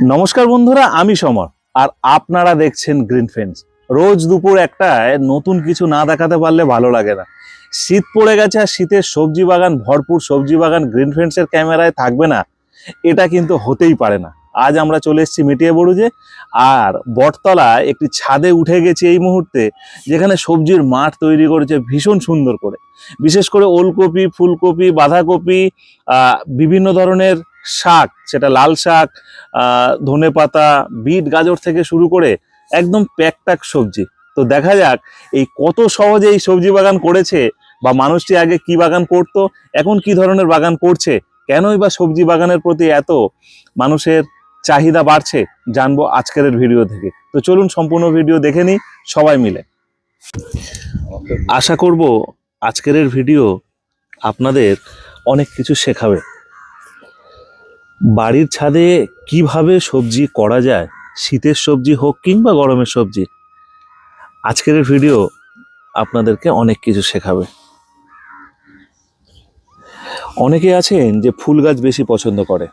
নমস্কার বন্ধুরা, আমি সমর, আর আপনারা দেখছেন গ্রিন ফেন্স রোজ দুপুর একটায় নতুন কিছু না দেখাতে পারলে ভালো লাগে না। শীত পড়ে গেছে আর শীতের সবজি বাগান, ভরপুর সবজি বাগান গ্রিন ফেন্সের ক্যামেরায় থাকবে না। এটা কিন্তু হতেই পারে না। আজ আমরা চলে এসেছি মিটিয়ে বড়ুজে, আর বটতলায় একটি ছাদে উঠে গেছি এই মুহূর্তে, যেখানে সবজির মাঠ তৈরি করেছে ভীষণ সুন্দর করে। বিশেষ করে ওলকপি, ফুলকপি, বাঁধাকপি বিভিন্ন ধরনের শাক, সেটা লাল শাক ধনে পাতা, বিট, গাজর থেকে শুরু করে একদম প্যাকট্যাক সবজি। তো দেখা যাক এই কত সহজে এই সবজি বাগান করেছে বা মানুষটি আগে কি বাগান করত, এখন কি ধরনের বাগান করছে, কেনই বা সবজি বাগানের প্রতি এত মানুষের চাহিদা বাড়ছে, জানব আজকের ভিডিও থেকে। তো চলুন সম্পূর্ণ ভিডিও দেখে নিই সবাই মিলে। আশা করব আজকের ভিডিও আপনাদের অনেক কিছু শেখাবে। বাড়ির ছাদে কীভাবে সবজি করা যায়? শীতের সবজি হোক কিংবা গরমের সবজি। আজকের ভিডিও আপনাদেরকে অনেক কিছু শেখাবে। অনেকে আছেন যে ফুল গাছ বেশি পছন্দ করে।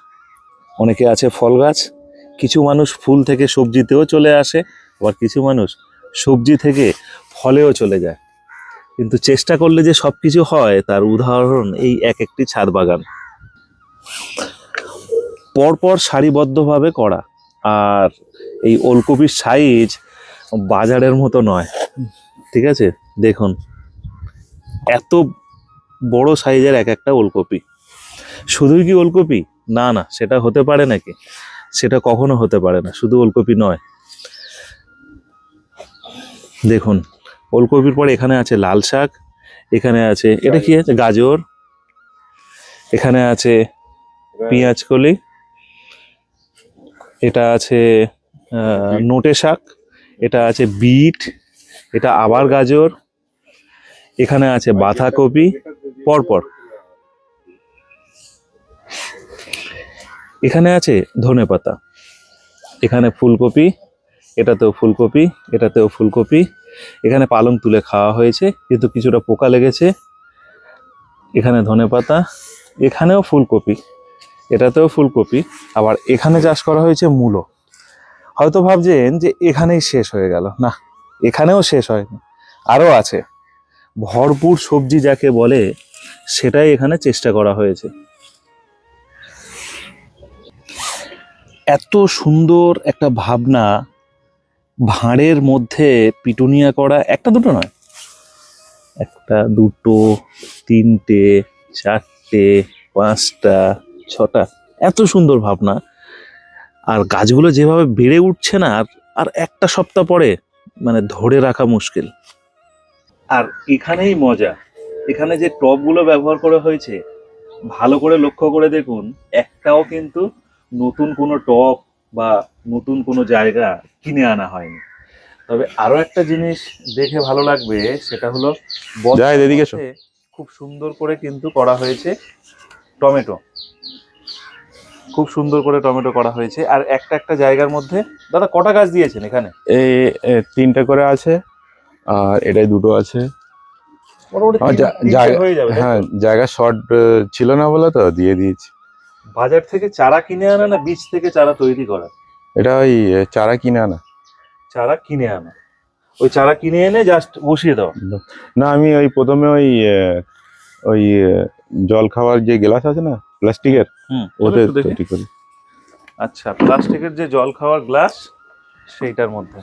অনেকে আছে ফল গাছ। কিছু মানুষ ফুল থেকে সবজিতেও চলে আসে, আবার কিছু মানুষ সবজি থেকে ফলেও চলে যায়। কিন্তু চেষ্টা করলে যে সব কিছু হয়, তার উদাহরণ এই এক একটি ছাদ বাগান। পরপর সারিবদ্ধভাবে করা। আর এই ওলকপির সাইজ বাজারের মতো নয়। ঠিক আছে? দেখুন এত বড় সাইজের এক একটা ওলকপি। শুধুই কি ওলকপি? না না সেটা হতে পারে নাকি? সেটা কখনো হতে পারে না শুধু ওলকপি নয়। দেখুন ওলকপির পরে এখানে আছে লাল শাক এখানে আছে এটা কি আছে? গাজর এখানে আছে পেঁয়াজ কলি এটা আছে নোটে শাক এটা আছে বিট এটা আবার গাজর এখানে আছে বাঁধাকপি পরপর। এখানে আছে ধনে পাতা এখানে ফুলকপি এটাতেও ফুলকপি এটাতেও ফুলকপি এখানে পালং তুলে খাওয়া হয়েছে কিন্তু কিছুটা পোকা লেগেছে। এখানে ধনে পাতা এখানেও ফুলকপি। এটাতেও ফুলকপি, আবার এখানে চাষ করা হয়েছে মূলো। হয়তো ভাবছেন যে এখানেই শেষ হয়ে গেল। না, এখানেও শেষ হয়নি। আরও আছে। ভরপুর সবজি যাকে বলে, সেটাই এখানে চেষ্টা করা হয়েছে। এত সুন্দর একটা ভাবনা ভাঁড়ের মধ্যে পিটুনিয়া করা একটা দুটো নয়, একটা দুটো, তিনটে, চারটে, পাঁচটা ছটা। এত সুন্দর ভাবনা। আর গাছগুলো যেভাবে বেড়ে উঠছে না আর আর একটা সপ্তাহ পরে মানে ধরে রাখা মুশকিল। আর এখানেই মজা। এখানে যে টবগুলো ব্যবহার করা হয়েছে ভালো করে লক্ষ্য করে দেখুন একটাও কিন্তু নতুন কোনো টব বা নতুন কোনো জায়গা কিনে আনা হয়নি। তবে আরও একটা জিনিস দেখে ভালো লাগবে সেটা হলো। খুব সুন্দর করে কিন্তু করা হয়েছে টমেটো। খুব সুন্দর করে টমেটো করা হয়েছে। আর একটা একটা জায়গার মধ্যে দাদা কটা গাছ দিয়েছেন এখানে? এই এ, তিনটে করে আছে আর এটাই দুটো আছে। হয়ে যাবে হ্যাঁ জায়গা শর্ট ছিল না বলে তো দিয়ে দিয়েছি। বাজার থেকে চারা কিনে আনা না বীজ থেকে চারা তৈরি করা? এটা ওই চারা কিনে আনা। চারা কিনে আনা। ওই চারা কিনে এনে জাস্ট বসিয়ে দাও না আমি ওই প্রথমে ওই ওই জল খাওয়ার যে গ্লাস আছে না প্লাস্টিকের? একটু তৈরি করি। আচ্ছা প্লাস্টিকের যে জল খাওয়ার গ্লাস সেইটার মধ্যে।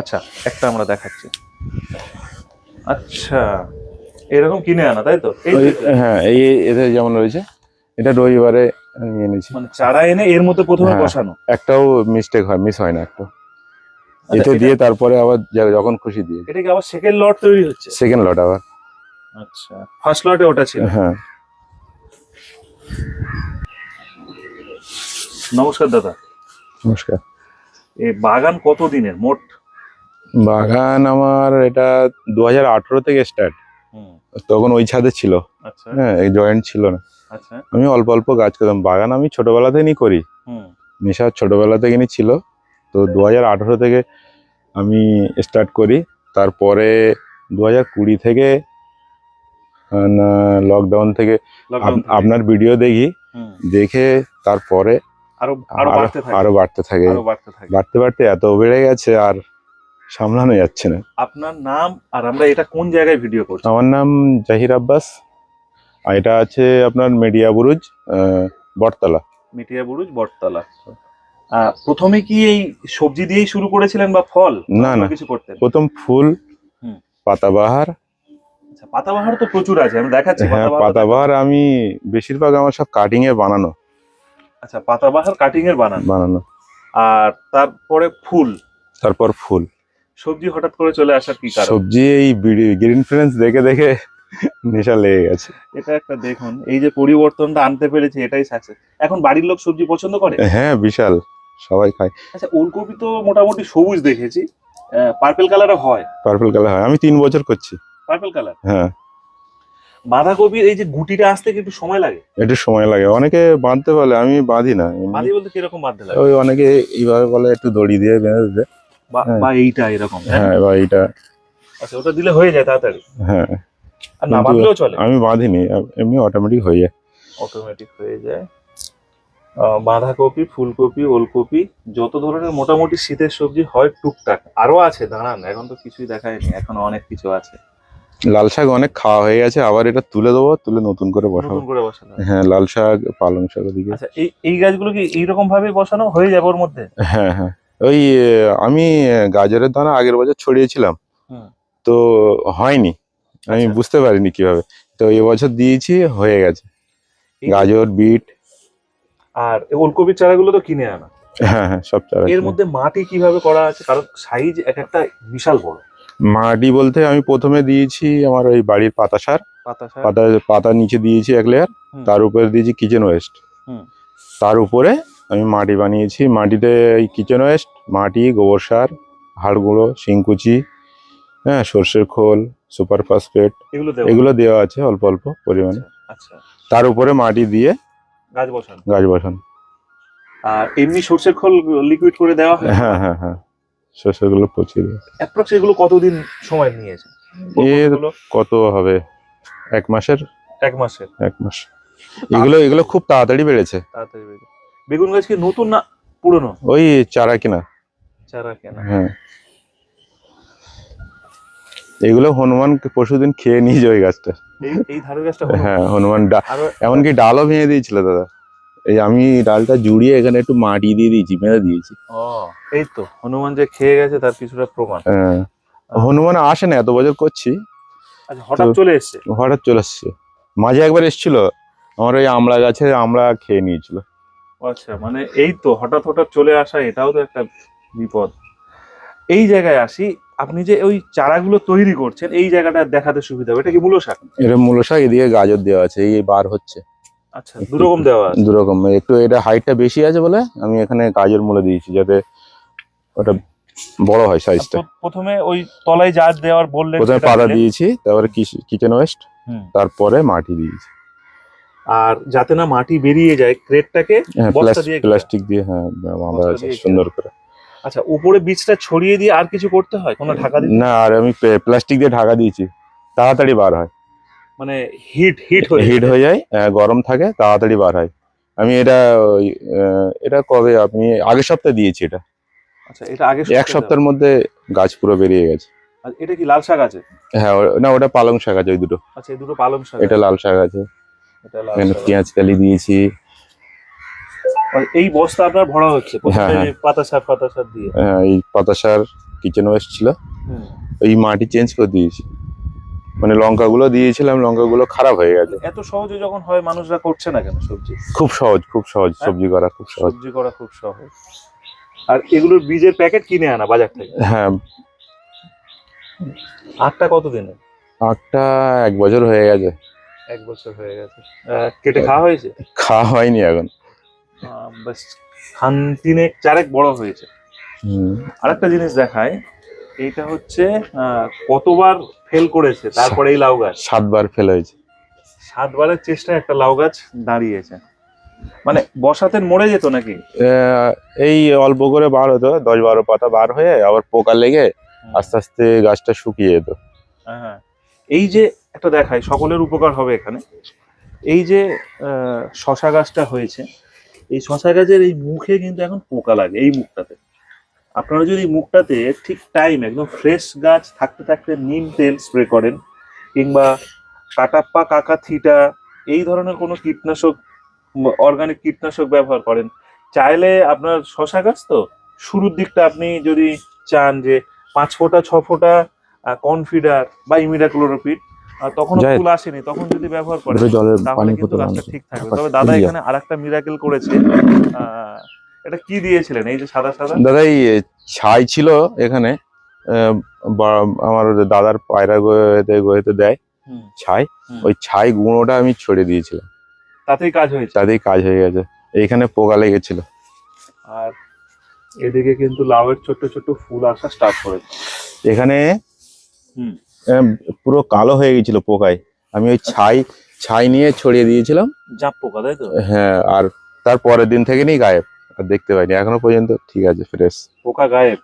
আচ্ছা একটা আমরা দেখাচ্ছি। আচ্ছা এরকম কিনে আনা তাই তো? হ্যাঁ এই এতে যেমন রয়েছে এটা রবিবারে নিয়ে এনেছি মানে চারা এনে এর মধ্যে প্রথমে হ্যাঁ। বসানো? একটাও মিস্টেক হয় মিস হয় না একটা এতে দিয়ে তারপরে আবার যখন খুশি দিয়ে। এটা কি আবার সেকেন্ড লট তৈরি হচ্ছে? সেকেন্ড লট আবার। আচ্ছা ফার্স্ট লটে ওটা ছিল। হ্যাঁ। নমস্কার দাদা। নমস্কার। এই বাগান কত দিনের? মোট? বাগান আমার এটা দু হাজার আঠেরো থেকে স্টার্ট হুম, তখন ওই ছাদে ছিল। আচ্ছা। হ্যাঁ এই জয়েন্ট ছিল না। আচ্ছা। আমি অল্প অল্প গাছ করতাম। বাগান আমি ছোটবেলা থেকেই করি। হুম। নেশা ছোটবেলা থেকেই ছিল। তো দু হাজার আঠেরো থেকে আমি স্টার্ট করি। তারপরে দু হাজার কুড়ি থেকে লকডাউন থেকে? আপনার ভিডিও দেখি দেখে তারপরে আরও বাড়তে থাকে। বাড়তে বাড়তে এত বেড়ে গেছে আর সামলানো যাচ্ছে না। আপনার নাম আর আমরা এটা কোন জায়গায় ভিডিও করছি? আমার নাম জাহির আব্বাস। আর এটা আছে আপনার মিডিয়া বুরুজ বটতলা। মিটিয়া বুরুজ বটতলা। প্রথমে কি এই সবজি দিয়েই শুরু করেছিলেন বা ফল? না, না। কিছু করতেন? প্রথম ফুল হুম। পাতাবাহার। আচ্ছা পাতাবাহার তো প্রচুর আছে আমি দেখাচ্ছি হ্যাঁ পাতাবাহার আমি বেশিরভাগ আমার সব কাটিং এ বানানো। আচ্ছা পাতাবাহার কাটিং এর বানান। বানানো। আর তারপরে ফুল? তারপর ফুল। সবজি হঠাৎ করে চলে আসার কি কারণ? সবজি এই গ্রিন ফ্রেন্স দেখে দেখে নেশা লেগে গেছে। এটা একটা দেখুন এই যে পরিবর্তনটা আনতে পেরেছি এটাই সাকসেস এখন বাড়ির লোক সবজি পছন্দ করে? হ্যাঁ বিশাল। সবাই খায়। আচ্ছা ওলকপি তো মোটামুটি সবুজ দেখেছি। পার্পল কালারও হয়। পার্পল কালার হয়। আমি তিন বছর করছি। পার্পল কালার হ্যাঁ। বাঁধাকপির এই যে গুটিটা আসতে একটু সময় লাগে? একটু সময় লাগে। অনেকে বাঁধতে বলে আমি বাঁধি না। বাঁধি বলতে কীরকম বাঁধতে লাগে? ওই অনেকে এইভাবে বলে একটু দড়ি দিয়ে বেঁধে দিতে। বা- হ্যাঁ। এইটা এরকম হ্যাঁ? এবার এইটা। আচ্ছা ওটা দিলে হয়ে যায় তাড়াতাড়ি। হ্যাঁ। আর না বাঁধলেও চলে? আমি বাঁধিনি এমনি অটোমেটিক হয়ে যায়। অটোমেটিক হয়ে যায়। বাঁধাকপি ফুলকপি ওলকপি যত ধরনের মোটামুটি শীতের সবজি হয় টুকটাক। আরও আছে দাঁড়ান এখন তো কিছুই দেখায়নি এখনও অনেক কিছু আছে। লাল শাক অনেক খাওয়া হয়ে গেছে আবার এটা তুলে দেবো তুলে নতুন করে বসাবো। নতুন করে বসানো হ্যাঁ লাল শাক পালং শাক ওদিকে। আচ্ছা এই এই গাছগুলো কি এইরকম ভাবে বসানো হয়ে যাবে ওর মধ্যে? হ্যাঁ হ্যাঁ। ওই আমি গাজরের দানা আগের বছর ছড়িয়েছিলাম। তো হয়নি আমি আচ্ছা। বুঝতে পারিনি কীভাবে। তো এবছর দিয়েছি হয়ে গেছে। গাজর বিট আর ওলকপির চারাগুলো তো কিনে আনা। হ্যাঁ হ্যাঁ সব চারা এর মধ্যে মাটি কীভাবে করা আছে? কারণ সাইজ এক একটা বিশাল বড়। মাটি বলতে আমি প্রথমে দিয়েছি আমার ওই বাড়ির পাতা সার। পাতা সার। পাতা পাতা নিচে দিয়েছি এক লেয়ার তার উপরে দিয়েছি কিচেন ওয়েস্ট তার উপরে আমি মাটি বানিয়েছি। মাটিতে এই কিচেন ওয়েস্ট মাটি গোবর সার হাড় গুঁড়ো শিংকুচি হ্যাঁ সর্ষের খোল সুপার ফসফেট এগুলো এগুলো দেওয়া আছে অল্প অল্প পরিমাণে। আচ্ছা। তার উপরে মাটি দিয়ে গাছ বসানো। গাছ বসানো। আর এমনি সর্ষের খোল লিকুইড করে দেওয়া হয়? হ্যাঁ হ্যাঁ হ্যাঁ। সর্ষেগুলো পচিয়ে দিয়ে অ্যাপ্রক্স এগুলো কতদিন সময় নিয়েছে? এর কত হবে? এক মাসের? এক মাসের। এক মাস। এগুলো এগুলো খুব তাড়াতাড়ি বেড়েছে। তাড়াতাড়ি যায়। বেগুন গাছ কি নতুন না পুরনো? ওই চারা কিনা। চারা কেনা। হ্যাঁ। এগুলো হনুমান পরশুদিন খেয়ে নিয়েছে ওই গাছটা। এই এই গাছটা হ্যাঁ হনুমান এমনকি ডালও ভেঙে দিয়েছিল দাদা। এই আমি ডালটা জুড়িয়ে এখানে একটু মাটি দিয়ে দিয়েছি মেরে দিয়েছি। ও এই তো হনুমান যে খেয়ে গেছে তার কিছুটা প্রমাণ। হ্যাঁ হনুমান আসে না এত বছর করছি। আচ্ছা হঠাৎ চলে এসছে? হঠাৎ চলে আসছে মাঝে একবার এসেছিল আমার ওই আমলা গাছে আমলা খেয়ে নিয়েছিল। আচ্ছা মানে এই তো হঠাৎ হঠাৎ চলে আসা এটাও তো একটা বিপদ। এই জায়গায় আসি আপনি যে ওই চারাগুলো তৈরি করছেন এই জায়গাটা দেখাতে সুবিধা হবে। এটা কি মূল শাক? এটা মূল শাক এদিকে গাজর দেওয়া আছে এই বার হচ্ছে। আচ্ছা দুরকম দেওয়া আছে। দুরকম একটু এটা হাইটটা বেশি আছে বলে আমি এখানে গাজর মূলে দিয়েছি যাতে ওটা বড় হয় সাইজটা প্রথমে ওই তলায় যা দেওয়ার বললেন প্রথমে পাতা দিয়েছি তারপরে কিচেন ওয়েস্ট হুম। তারপরে মাটি দিয়েছি। আর যাতে না মাটি বেরিয়ে যায় ক্রেটটাকে হ্যাঁ বস্তা দিয়ে প্লাস্টিক দিয়ে হ্যাঁ ঘেরা। সুন্দর করে। আচ্ছা উপরে বীজটা ছড়িয়ে দিয়ে আর কিছু করতে হয়? কোনো ঢাকা দিতে না আর আমি প্লাস্টিক দিয়ে ঢাকা দিয়েছি। তাড়াতাড়ি বার হয়। মানে হিট হিট হয়ে হিট হয়ে যায় গরম থাকে তাড়াতাড়ি বার হয়। আমি এটা এটা কবে আপনি আগের সপ্তাহে দিয়েছি এটা। আচ্ছা এটা আগে এক সপ্তাহের মধ্যে গাছ পুরো বেরিয়ে গেছে। আর এটা কি লাল শাক আছে? হ্যাঁ না ওটা পালং শাক আছে ওই দুটো। আচ্ছা এই দুটো পালং শাক এটা লাল শাক আছে। এটা লাল পেঁয়াজ কালি দিয়েছি। এই বস্তা আপনার ভরা হচ্ছে হ্যাঁ, হ্যাঁ। পাতা সার পাতা সার দিয়ে। হ্যাঁ, এই পাতা সার কিচেন ওয়েস্ট ছিল এই মাটি চেঞ্জ করে দিয়েছি। মানে লঙ্কাগুলো দিয়েছিলাম লঙ্কাগুলো খারাপ হয়ে গেছে। এত সহজে যখন হয় মানুষরা করছে না কেন সবজি? খুব সহজ খুব সহজ হ্যাঁ? সবজি করা খুব সহজ। সবজি করা খুব সহজ। আর এগুলোর বীজের প্যাকেট কিনে আনা বাজার থেকে? হ্যাঁ। আটটা কত দিনে আখটা এক বছর হয়ে গেছে। এক বছর হয়ে গেছে। কেটে খাওয়া হয়েছে? খাওয়া হয়নি এখন। ব্যাস খান তিনেক চারেক বড় হয়েছে। হুম। আরেকটা জিনিস দেখায় এইটা হচ্ছে কতবার ফেল করেছে তারপরে এই লাউ গাছ। সাতবার ফেল হয়েছে। সাতবারের চেষ্টায় একটা লাউ গাছ দাঁড়িয়েছে। মানে বসাতেন মরে যেত নাকি? এই অল্প করে বার হতো দশ বারো পাতা বার হয়ে আবার পোকা লেগে আস্তে আস্তে গাছটা শুকিয়ে যেত। হ্যাঁ এই যে একটা দেখাই সকলের উপকার হবে এখানে। এই যে শশা গাছটা হয়েছে এই শশা গাছের এই মুখে কিন্তু এখন পোকা লাগে, এই মুখটাতে। আপনারা যদি মুখটাতে ঠিক টাইম একদম ফ্রেশ গাছ থাকতে থাকতে নিম তেল স্প্রে করেন, কিংবা কাটাপ্পা কাকা থিটা এই ধরনের কোনো কীটনাশক অর্গানিক কীটনাশক ব্যবহার করেন, চাইলে আপনার শশা গাছ তো, শুরুর দিকটা আপনি যদি চান যে পাঁচ ফোঁটা, ছ ফোঁটা কনফিডার বা ইমিডাক্লোরোপিড তখন। ফুল আসেনি তখন যদি ব্যবহার জলের তাহলে কিন্তু গাছটা ঠিক থাকবে। তবে দাদা এখানে আরেকটা মিরাকেল করেছে। এটা কি দিয়েছিলেন? এই যে সাদা সাদা? দাদা এই ছাই ছিল এখানে। আমার দাদার পায়রা গোয়েতে গোয়েতে দেয় ছাই। ওই ছাই গুঁড়োটা আমি ছড়িয়ে দিয়েছিলাম। তাতেই কাজ হয়েছে? তাতেই কাজ হয়ে গেছে। এইখানে পোকা লেগেছিল। আর এদিকে কিন্তু লাউয়ের ছোট্ট ছোট্ট ফুল আসা স্টার্ট করেছে। এখানে হুম। আহ, পুরো কালো হয়ে গেছিল পোকায়। আমি ওই ছাই ছাই নিয়ে ছড়িয়ে দিয়েছিলাম। জাপ পোকা তাই তো? হ্যাঁ আর তার পরের দিন থেকে নিয়ে গায়েব। আর দেখতে পাইনি এখনও পর্যন্ত ঠিক আছে ফ্রেশ। পোকা গায়েব।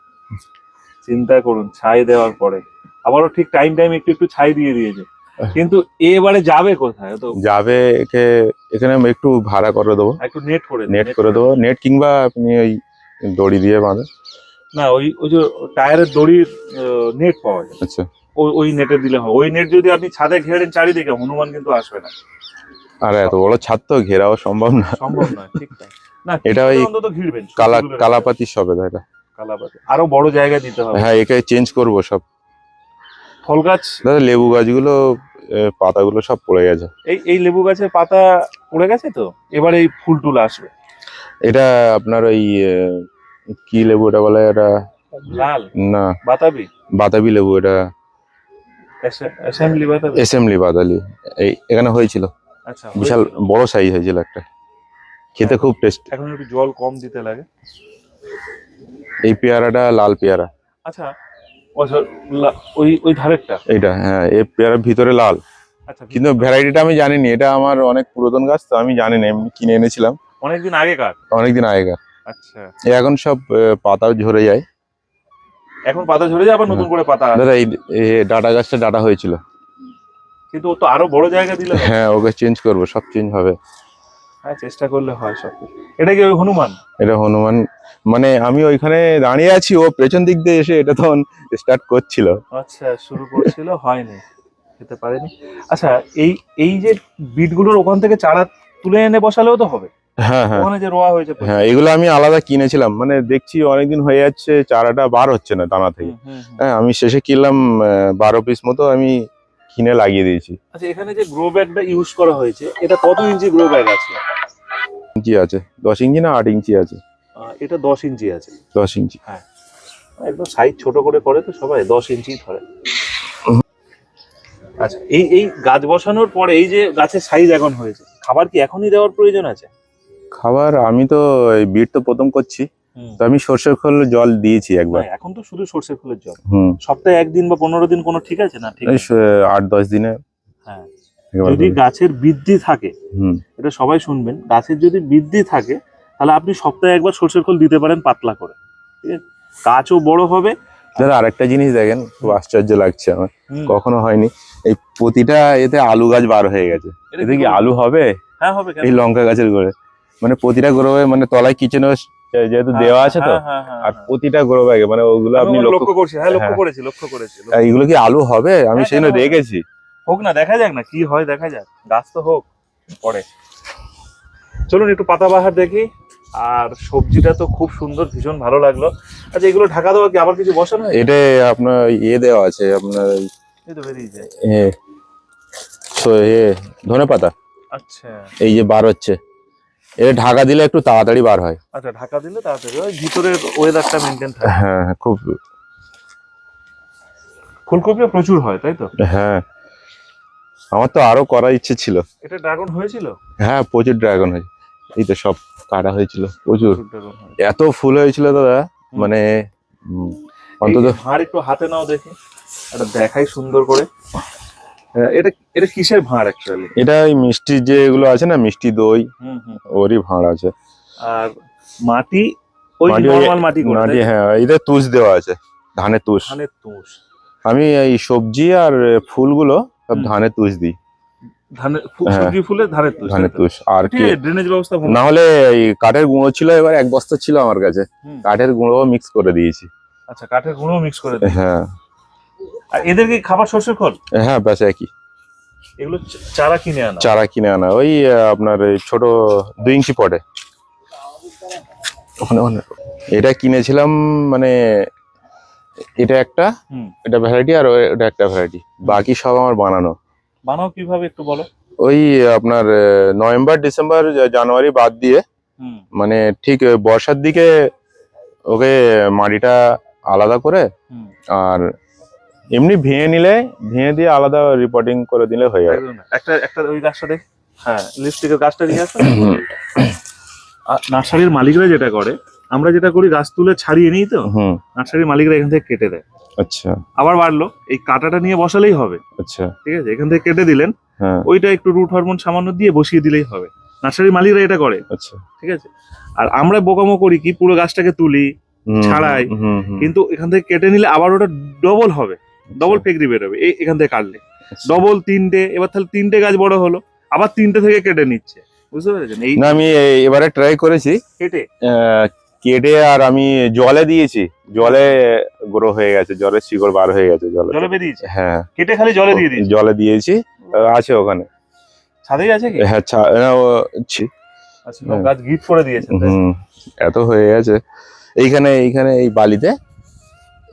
চিন্তা করুন ছাই দেওয়ার পরে। আবারও ঠিক টাইম টাইম একটু একটু ছাই দিয়ে দিয়েছে। কিন্তু এবারে যাবে কোথায়? তো যাবে একে এখানে একটু ভাড়া করে দেবো। একটু নেট করে নেট করে দেবো। নেট কিংবা আপনি ওই দড়ি দিয়ে বাঁধেন না ওই ওই যে টায়ারের দড়ির নেট পাওয়া যায়। আচ্ছা। ওই নেটে দিলে হবে। ওই নেট যদি আপনি ছাদে ঘেরেন চারিদিকে হনুমান কিন্তু আসবে না। আর এত বড় ছাদ তো ঘেরাও সম্ভব না। সম্ভব নয় ঠিক না এটা ওই কিছুটা অন্তত ঘিরবেন কালা কালাপাতি সবে এটা কালাপাতি। আরও বড় জায়গা দিতে হবে। হ্যাঁ একে চেঞ্জ করব সব। ফল গাছ? দাদা লেবু গাছগুলো পাতাগুলো সব পড়ে গেছে। এই এই লেবু গাছের পাতা পড়ে গেছে তো? এবার এই ফুল টুল আসবে। এটা আপনার ওই কি লেবু এটা বলে? এটা লাল। না। বাতাবি? বাতাবি লেবু এটা। অ্যাসেম্বলি বাতালি এই এখানে হয়েছিল। আচ্ছা বিশাল। বড় সাইজ হয়েছিল একটা। খেতে খুব টেস্ট এখন একটু জল কম দিতে লাগে। এই পেয়ারাটা লাল পেয়ারা। আচ্ছা ওই ওই ধারেরটা? এইটা হ্যাঁ এই পেয়ারার ভিতরে লাল। আচ্ছা কিন্তু ভ্যারাইটিটা আমি জানিনি। এটা আমার অনেক পুরাতন গাছ তো আমি জানি না এমনি কিনে এনেছিলাম। অনেকদিন আগেকার? অনেকদিন আগেকার। আচ্ছা। এখন সব পাতাও ঝরে যায়। এখন পাতা ঝরে যায় আবার নতুন করে পাতা দাদা এই ডাটা গাছটা ডাটা হয়েছিল। কিন্তু ও তো আরও বড় জায়গা দিলে। হ্যাঁ ওকে চেঞ্জ করব সব চেঞ্জ হবে। হ্যাঁ চেষ্টা করলে হয় সব এটা কি ওই হনুমান? এটা হনুমান। মানে আমি ওইখানে দাঁড়িয়ে আছি ও পেছন দিক দিয়ে এসে এটা তখন স্টার্ট করছিল। আচ্ছা শুরু করছিল হয়নি। খেতে পারেনি। আচ্ছা এই এই যে বিটগুলোর ওখান থেকে চারা তুলে এনে বসালেও তো হবে। হ্যাঁ হ্যাঁ। ওখানে যে রোয়া হয়েছে হ্যাঁ এগুলো আমি আলাদা কিনেছিলাম। মানে দেখছি অনেকদিন হয়ে যাচ্ছে চারাটা বার হচ্ছে না দানা থেকে। হ্যাঁ আমি শেষে কিনলাম বারো পিস মতো আমি কিনে লাগিয়ে দিয়েছি। আচ্ছা এখানে যে গ্রো ব্যাগটা ইউজ করা হয়েছে এটা কত ইঞ্চি গ্রো ব্যাগ আছে? ইঞ্চি আছে। দশ ইঞ্চি না আট ইঞ্চি আছে? এটা দশ ইঞ্চি আছে। দশ ইঞ্চি। হ্যাঁ। একদম সাইজ ছোট করে করে তো সবাই দশ ইঞ্চি ধরে। আচ্ছা এই এই গাছ বসানোর পরে এই যে গাছের সাইজ এখন হয়েছে খাবার কি এখনই দেওয়ার প্রয়োজন আছে? খাবার আমি তো এই বিট তো প্রথম করছি। তো আমি সর্ষের খোল জল দিয়েছি একবার। এখন তো শুধু সর্ষে ফুলের জল। সপ্তাহে একদিন বা পনেরো দিন কোনো ঠিক আছে না ঠিক আছে। আট দশ দিনে হ্যাঁ। যদি গাছের বৃদ্ধি থাকে এটা সবাই শুনবেন গাছের যদি বৃদ্ধি থাকে তাহলে আপনি সপ্তাহে একবার সর্ষের খোল দিতে পারেন পাতলা করে। ঠিক আছে? গাছও বড় হবে। দাদা আরেকটা জিনিস দেখেন খুব আশ্চর্য লাগছে আমার। কখনো হয়নি। এই প্রতিটা এতে আলু গাছ বার হয়ে গেছে। এতে কি কি আলু হবে? হ্যাঁ হবে এই লঙ্কা গাছের গোড়ে মানে প্রতিটা গ্রো মানে তলায় কিচেন যেহেতু হ্যাঁ, দেওয়া আছে তো হ্যাঁ, হ্যাঁ, আর। প্রতিটা গ্রো ব্যাগে মানে ওগুলো আপনি লক্ষ্য করছি হ্যাঁ লক্ষ্য। করেছি লক্ষ্য করেছি এইগুলো কি আলু হবে? আমি সেই হবে? রেখেছি হোক না দেখা যাক না কি হয় দেখা যাক। গাছ তো হোক পরে। চলুন একটু পাতা বাহার দেখি। আর সবজিটা তো খুব সুন্দর ভীষণ ভালো লাগল। আচ্ছা এগুলো ঢাকা দেওয়া কি আবার কিছু বসানো হয় এটা আপনার ইয়ে দেওয়া আছে আপনার এই এই তো বেরিয়ে যায়। এ, তো- এ ধনে পাতা আচ্ছা। এই যে বার হচ্ছে। এটা ঢাকা দিলে একটু তাড়াতাড়ি বার হয়। আচ্ছা ঢাকা দিলে তাড়াতাড়ি ওই ভিতরের ওয়েদারটা মেনটেন থাকে। হ্যাঁ হ্যাঁ, খুব ফুলকপিও প্রচুর হয় তাই তো? হ্যাঁ আমার তো আরও করার ইচ্ছে ছিল। এটা ড্রাগন হয়েছিল? হ্যাঁ প্রচুর ড্রাগন হয়েছে। এই তো সব কাটা হয়েছিল প্রচুর। হয় এত ফুল হয়েছিল দাদা মানে অন্তত ভাঁড় একটু হাতে নাও দেখি এটা দেখাই সুন্দর করে। এটা এটা কিসের ভাঁড় অ্যাকচুয়ালি এটা ওই মিষ্টি যে এগুলো আছে না মিষ্টি দই ওরই ভাঁড় আছে। আর মাটি? ওই নরমাল মাটি মাটি হ্যাঁ এটা তুষ দেওয়া আছে ধানের তুষ। ধানের তুষ। আমি এই সবজি আর ফুলগুলো সব। ধানের তুষ দিই। ধানের হ্যাঁ। সবজি ফুলে ধানের তুষ ধানের তুষ আর কি। ড্রেনেজ ব্যবস্থা না হলে এই কাঠের গুঁড়ো ছিল এবার এক বস্তা ছিল আমার কাছে। কাঠের গুঁড়ো মিক্স করে দিয়েছি। আচ্ছা কাঠের গুঁড়ো মিক্স করে হ্যাঁ। আর এদেরকে খাবার সর্ষের খোল? হ্যাঁ ব্যাস একই। এগুলো চারা কিনে আনা। চারা কিনে আনা। ওই আপনার ছোট দুই ইঞ্চি পটে। ওখানে ওখানে। এটা কিনেছিলাম মানে এটা একটা এটা ভ্যারাইটি আর ওটা একটা ভ্যারাইটি বাকি সব আমার বানানো। বানাও কীভাবে একটু বলো। ওই আপনার নভেম্বর ডিসেম্বর জানুয়ারি বাদ দিয়ে মানে ঠিক বর্ষার দিকে ওকে মাটিটা আলাদা করে আর এমনি ভেঙে নিলে ভেঙে দিয়ে আলাদা রিপোর্টিং করে দিলে হয়ে যাবে। একটা একটা ওই গাছটা দেখ। হ্যাঁ লিপস্টিকের গাছটা নিয়ে আসো। নার্সারির মালিকরা যেটা করে আমরা যেটা করি গাছ তুলে ছাড়িয়ে নিই তো নার্সারির মালিকরা এখান থেকে কেটে দেয়। আচ্ছা। আবার বাড়লো এই কাটাটা নিয়ে বসালেই হবে। আচ্ছা। ঠিক আছে এখান থেকে কেটে দিলেন হ্যাঁ। ওইটা একটু রুট হরমোন সামান্য দিয়ে বসিয়ে দিলেই হবে। নার্সারির মালিকরা এটা করে। আচ্ছা। ঠিক আছে? আর আমরা বোকামো করি কি পুরো গাছটাকে তুলি ছাড়াই, কিন্তু এখান থেকে কেটে নিলে আবার ওটা ডবল হবে। ডবল আচ্ছা, ফেকরি বেরোবে এই এখান থেকে কাটলে। ডবল তিনটে এবার তাহলে তিনটে গাছ বড় হলো আবার তিনটে থেকে কেটে নিচ্ছে। বুঝতে পেরেছেন? এই না আমি এবারে ট্রাই করেছি। কেটে? কেটে আর আমি জলে দিয়েছি। জলে গ্রো হয়ে গেছে জলের শিকড় বার হয়ে গেছে জলে। জলে বেরিয়েছে? হ্যাঁ। কেটে খালি জলে দিয়ে দিয়েছে? জলে দিয়েছি আছে ওখানে। ছাদেই আছে কি? হ্যাঁ আচ্ছা। গাছ গিফট করে দিয়েছে হুম এত হয়ে গেছে। এইখানে এইখানে এই বালিতে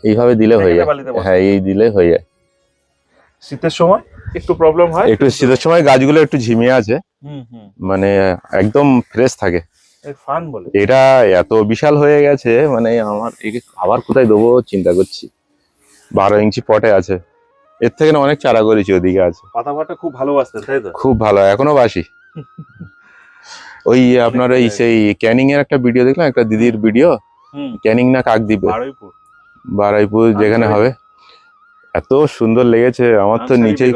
এইভাবে দিলে হয়ে যায়। হ্যাঁ এই দিলে হয়ে যায়। শীতের সময় একটু প্রবলেম হয়? একটু শীতের সময় গাছগুলো একটু ঝিমিয়ে আছে। মানে একদম ফ্রেশ থাকে। ফান বলে। এটা এত বিশাল হয়ে গেছে মানে আমার একে আবার কোথায় দেবো চিন্তা করছি। বারো ইঞ্চি পটে আছে। এর থেকে না অনেক চারা করেছি ওদিকে আছে। পাতা ফাটা খুব ভালো ভালোবাসতেন তাই তো? খুব ভালো এখনও বাসি। ওই আপনার ওই সেই ক্যানিং এর একটা ভিডিও দেখলাম একটা দিদির ভিডিও হুম। ক্যানিং না কাকদ্বীপে বারুইপুর। বারাইপুর যেখানে হবে। এত সুন্দর লেগেছে আমার তো নিচেই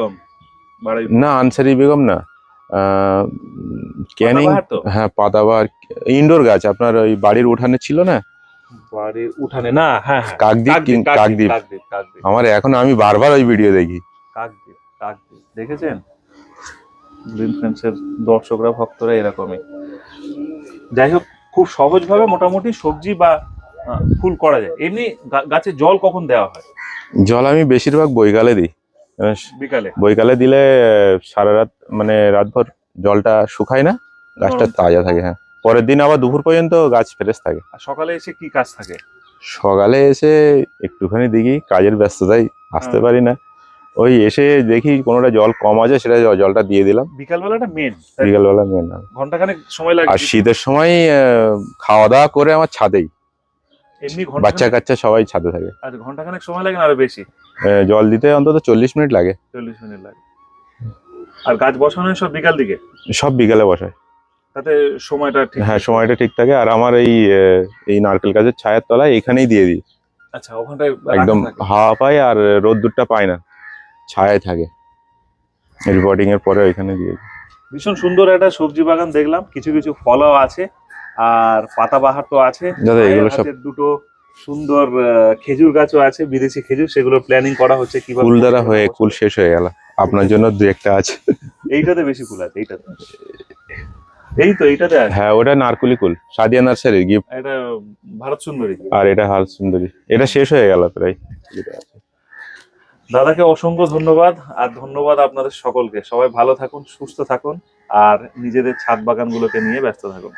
না আনসারি বেগম না। ক্যানিং পাতাবাহার হ্যাঁ পাতাবার ইনডোর গাছ আপনার ওই বাড়ির উঠানে ছিল না? বাড়ির উঠানে না হ্যাঁ হ্যাঁ। কাকদ্বীপ কাকদ্বীপ আমার এখন আমি বারবার ওই ভিডিও দেখি। কাকদ্বীপ কাকদ্বীপ। দেখেছেন? গ্রিন ফ্রেন্ডসের দর্শকরা ভক্তরা এরকমই। যাই হোক খুব সহজভাবে মোটামুটি সবজি বা ফুল করা যায়। এমনি গাছে জল কখন দেওয়া হয়? জল আমি বেশিরভাগ বৈকালে দিই। বিকালে? বৈকালে দিলে সারা রাত মানে রাতভর জলটা শুকায় না গাছটা তাজা থাকে হ্যাঁ। পরের দিন আবার দুপুর পর্যন্ত গাছ ফ্রেশ থাকে। আর সকালে এসে কি কাজ থাকে? সকালে এসে একটুখানি দেখি কাজের ব্যস্ততায় আসতে হ্যাঁ। পারি না। ওই এসে দেখি কোনোটা জল কম আছে সেটা জলটা দিয়ে দিলাম। বিকাল বেলাটা মেন বিকালবেলা মেন ঘণ্টা খানেক সময় লাগে আর শীতের সময় খাওয়া দাওয়া করে আমার ছাদেই। এমনি বাচ্চা কাচ্চা সবাই ছাদে থাকে। আর ঘণ্টা খানেক সময় লাগে না আরও বেশি? জল দিতে অন্তত চল্লিশ মিনিট লাগে। চল্লিশ মিনিট লাগে। আর গাছ বসানো সব বিকাল দিকে? সব বিকালে বসায়। তাতে সময়টা ঠিক হ্যাঁ সময়টা ঠিক থাকে। আর আমার এই এই নারকেল গাছের ছায়ার তলায় এখানেই দিয়ে দিই। আচ্ছা ওখানটায় একদম হাওয়া পায় আর রোদ্দুরটা পায় না। ছায়ায় থাকে। রিপোর্টিং এর পরে ওইখানে দিয়ে দিই। ভীষণ সুন্দর একটা সবজি বাগান দেখলাম। কিছু কিছু ফলও আছে। আর পাতাবাহার তো আছে। এগুলো সব দুটো সুন্দর খেজুর গাছও আছে বিদেশি খেজুর সেগুলো প্ল্যানিং করা হচ্ছে কীভাবে কুল দ্বারা হয়ে কুল শেষ হয়ে গেল। আপনার জন্য দু একটা আছে। এইটাতে বেশি কুল আছে এইটাতে এই তো এইটাতে আছে। হ্যাঁ ওটা নারকুলি কুল সাদিয়া নার্সারির গিফট এটা ভারত সুন্দরী আর এটা হাল সুন্দরী। এটা শেষ হয়ে গেল প্রায়। দাদাকে অসংখ্য ধন্যবাদ আর ধন্যবাদ আপনাদের সকলকে। সবাই ভালো থাকুন সুস্থ থাকুন আর নিজেদের ছাদ বাগানগুলোকে নিয়ে ব্যস্ত থাকুন।